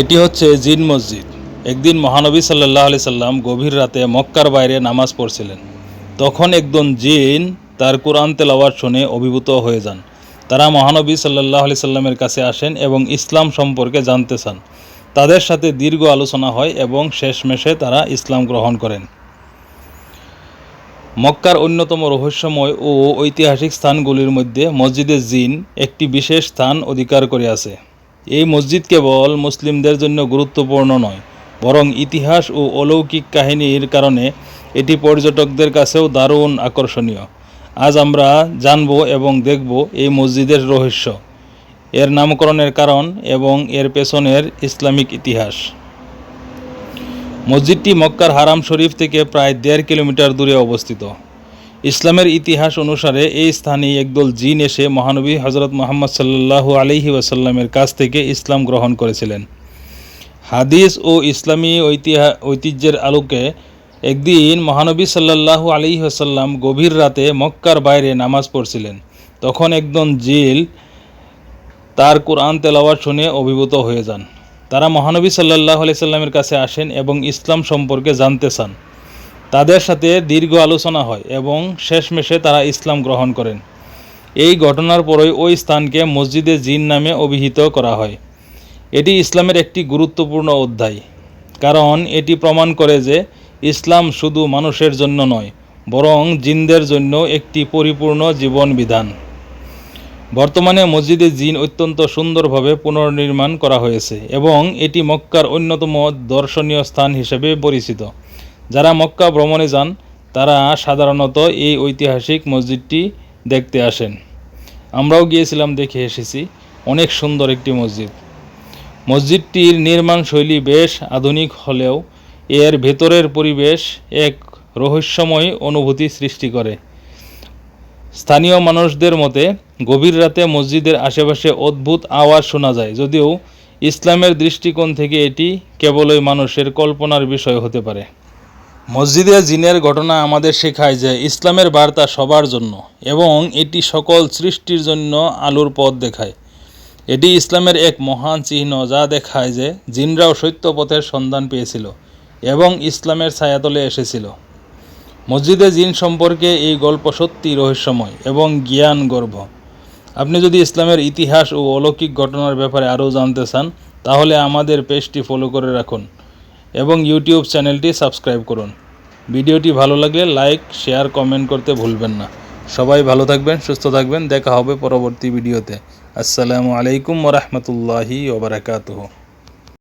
এটি হচ্ছে জিন মসজিদ। একদিন মহানবী সাল্লাহ আলি সাল্লাম গভীর রাতে মক্কার বাইরে নামাজ পড়ছিলেন। তখন একজন জিন তার কোরআন তেলাওয়াত শুনে অভিভূত হয়ে যান। তারা মহানবী সাল্লাহ আলি সাল্লামের কাছে আসেন এবং ইসলাম সম্পর্কে জানতে চান। তাদের সাথে দীর্ঘ আলোচনা হয় এবং শেষমেশে তারা ইসলাম গ্রহণ করেন। মক্কার অন্যতম রহস্যময় ও ঐতিহাসিক স্থানগুলির মধ্যে মসজিদে জিন একটি বিশেষ স্থান অধিকার করে আছে। এই মসজিদ কেবল মুসলিমদের জন্য গুরুত্বপূর্ণ নয়, বরং ইতিহাস ও অলৌকিক কাহিনীর কারণে এটি পর্যটকদের কাছেও দারুণ আকর্ষণীয়। আজ আমরা জানব এবং দেখব এই মসজিদের রহস্য, এর নামকরণের কারণ এবং এর পেছনের ইসলামিক ইতিহাস। মসজিদটি মক্কার হারাম শরীফ থেকে প্রায় দেড় কিলোমিটার দূরে অবস্থিত। ইসলামের ইতিহাস অনুসারে এই স্থানে একদল জিন এসে মহানবী হজরত মোহাম্মদ সাল্লাল্লাহু আলহি ওয়াসাল্লামের কাছ থেকে ইসলাম গ্রহণ করেছিলেন। হাদিস ও ইসলামী ঐতিহা ঐতিহ্যের আলোকে একদিন মহানবী সাল্লাল্লাহু আলহি ওয়াসাল্লাম গভীর রাতে মক্কার বাইরে নামাজ পড়ছিলেন। তখন একজন জিল তার কোরআন তেলাওয়াত শুনে অভিভূত হয়ে যান। তারা মহানবী সাল্লাহ আলি সাল্লামের কাছে আসেন এবং ইসলাম সম্পর্কে জানতে চান। তাদের সাথে দীর্ঘ আলোচনা হয় এবং শেষমেশে তারা ইসলাম গ্রহণ করেন। এই ঘটনার পরই ওই স্থানকে মসজিদে জিন নামে অভিহিত করা হয়। এটি ইসলামের একটি গুরুত্বপূর্ণ অধ্যায়, কারণ এটি প্রমাণ করে যে ইসলাম শুধু মানুষের জন্য নয়, বরং জিনদের জন্য একটি পরিপূর্ণ জীবন বিধান বর্তমানে মসজিদে জিন অত্যন্ত সুন্দরভাবে পুনর্নির্মাণ করা হয়েছে এবং এটি মক্কার অন্যতম দর্শনীয় স্থান হিসেবে পরিচিত। যারা মক্কা ভ্রমণে যান, তারা সাধারণত এই ঐতিহাসিক মসজিদটি দেখতে আসেন। আমরাও গিয়েছিলাম দেখে এসেছি, অনেক সুন্দর একটি মসজিদ। মসজিদটির নির্মাণ শৈলী বেশ আধুনিক হলেও এর ভেতরের পরিবেশ এক রহস্যময় অনুভূতি সৃষ্টি করে। স্থানীয় মানুষদের মতে, গভীর রাতে মসজিদের আশেপাশে অদ্ভুত আওয়াজ শোনা যায়, যদিও ইসলামের দৃষ্টিকোণ থেকে এটি কেবলই মানুষের কল্পনার বিষয় হতে পারে। মসজিদে জিনের ঘটনা আমাদের শেখায় যে ইসলামের বার্তা সবার জন্য এবং এটি সকল সৃষ্টির জন্য আলোর পথ দেখায়। এটি ইসলামের এক মহান চিহ্ন যা দেখায় যে জিনরাও সত্য পথের সন্ধান পেয়েছিল এবং ইসলামের ছায়াতলে এসেছিল। মসজিদে জিন সম্পর্কে এই গল্প সত্যি রহস্যময় এবং জ্ঞান গর্ভ আপনি যদি ইসলামের ইতিহাস ও অলৌকিক ঘটনার ব্যাপারে আরও জানতে চান, তাহলে আমাদের পেজটি ফলো করে রাখুন। এবং ইউটিউব চ্যানেলটি সাবস্ক্রাইব করুন। ভিডিওটি ভালো লাগলে লাইক, শেয়ার, কমেন্ট করতে ভুলবেন না। সবাই ভালো থাকবেন, সুস্থ থাকবেন। দেখা হবে পরবর্তী ভিডিওতে। আসসালামু আলাইকুম ওরহমতুল্লাহি ওবরাকাতুহ